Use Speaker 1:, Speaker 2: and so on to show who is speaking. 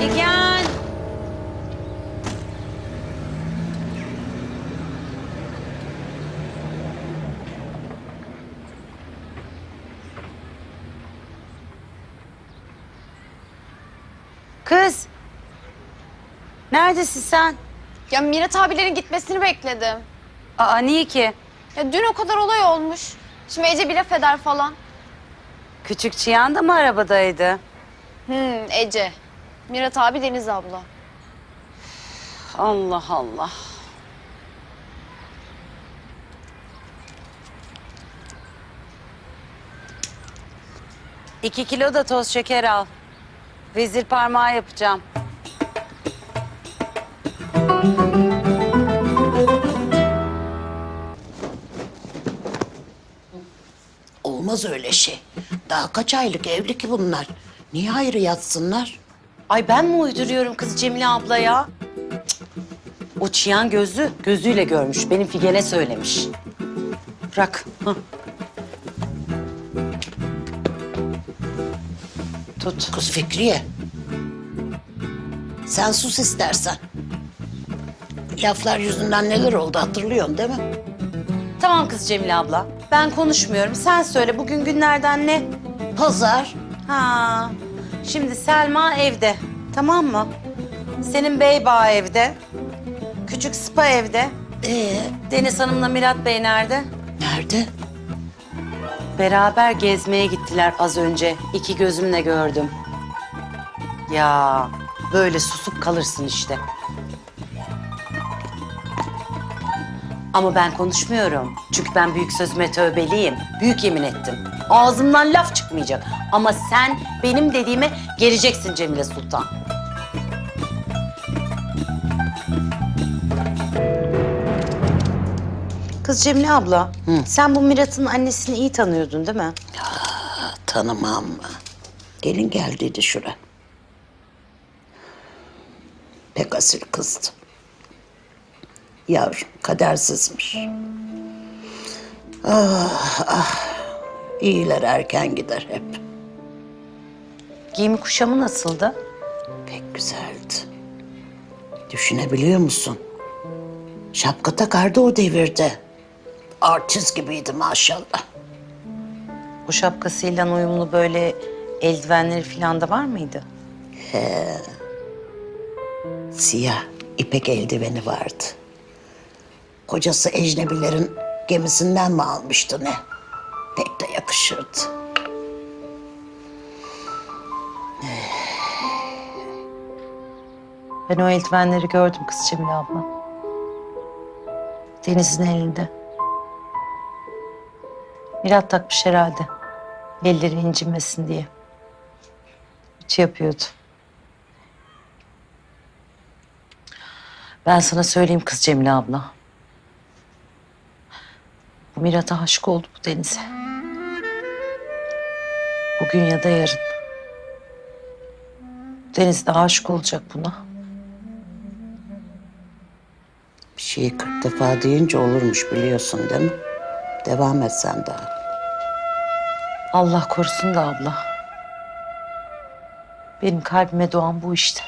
Speaker 1: Figen. Kız. Neredesin sen?
Speaker 2: Ya Mirat abilerin gitmesini bekledim.
Speaker 1: Aa niye ki?
Speaker 2: Ya dün o kadar olay olmuş. Şimdi Ece bir laf eder falan.
Speaker 1: Küçük Çiyan da mı arabadaydı?
Speaker 2: Hmm Ece. Mirat abi Deniz abla.
Speaker 1: Allah Allah. İki kilo da toz şeker al. Vezir parmağı yapacağım.
Speaker 3: Olmaz öyle şey. Daha kaç aylık evli ki bunlar? Niye ayrı yatsınlar?
Speaker 1: Ay ben mi uyduruyorum kız Cemile abla ya? Cık. O çıyan gözü gözüyle görmüş. Benim Figen'e söylemiş. Bırak. Tut.
Speaker 3: Kız Fikriye. Sen sus istersen. Laflar yüzünden neler oldu hatırlıyorsun değil mi?
Speaker 1: Tamam kız Cemile abla. Ben konuşmuyorum. Sen söyle bugün günlerden ne?
Speaker 3: Pazar.
Speaker 1: Ha. Şimdi Selma evde. Tamam mı? Senin Beybağ evde. Küçük Spa evde.
Speaker 3: Ee,
Speaker 1: Deniz Hanım'la Mirat Bey nerede?
Speaker 3: nerede?
Speaker 1: Beraber gezmeye gittiler az önce. İki gözümle gördüm. Ya böyle susup kalırsın işte. Ama ben konuşmuyorum. Çünkü ben büyük sözüme tövbeliyim. Büyük yemin ettim. Ağzımdan laf çıkmayacak. Ama sen benim dediğime geleceksin Cemile Sultan. Kız Cemile abla, sen bu Mirat'ın annesini iyi tanıyordun değil mi?
Speaker 3: Tanımam mı? Gelin geldiydi şura. Pek asil kızdı. Yavrum kadersizmiş. Ah ah. İyiler erken gider hep.
Speaker 1: Giyimi kuşamı nasıldı?
Speaker 3: Pek güzeldi. Düşünebiliyor musun? Şapka takardı o devirde. Artist gibiydi maşallah.
Speaker 1: Bu şapkasıyla uyumlu böyle eldivenleri falan da var mıydı?
Speaker 3: Siyah ipek eldiveni vardı. Kocası ecnebilerin gemisinden mi almıştı ne? Pek de yakışırdı.
Speaker 1: Ben o eldivenleri gördüm kız Cemile abla. Deniz'in elinde. Mirat takmış herhalde. Elleri incinmesin diye. Ütü yapıyordu. Ben sana söyleyeyim kız Cemile abla. Bu Mirat'a aşık oldu bu Deniz'e. Bugün ya da yarın. Deniz de aşık olacak buna.
Speaker 3: Bir şeyi kırk defa deyince olurmuş biliyorsun değil mi? Devam et sen daha.
Speaker 1: Allah korusun da abla. Benim kalbime doğan bu işte.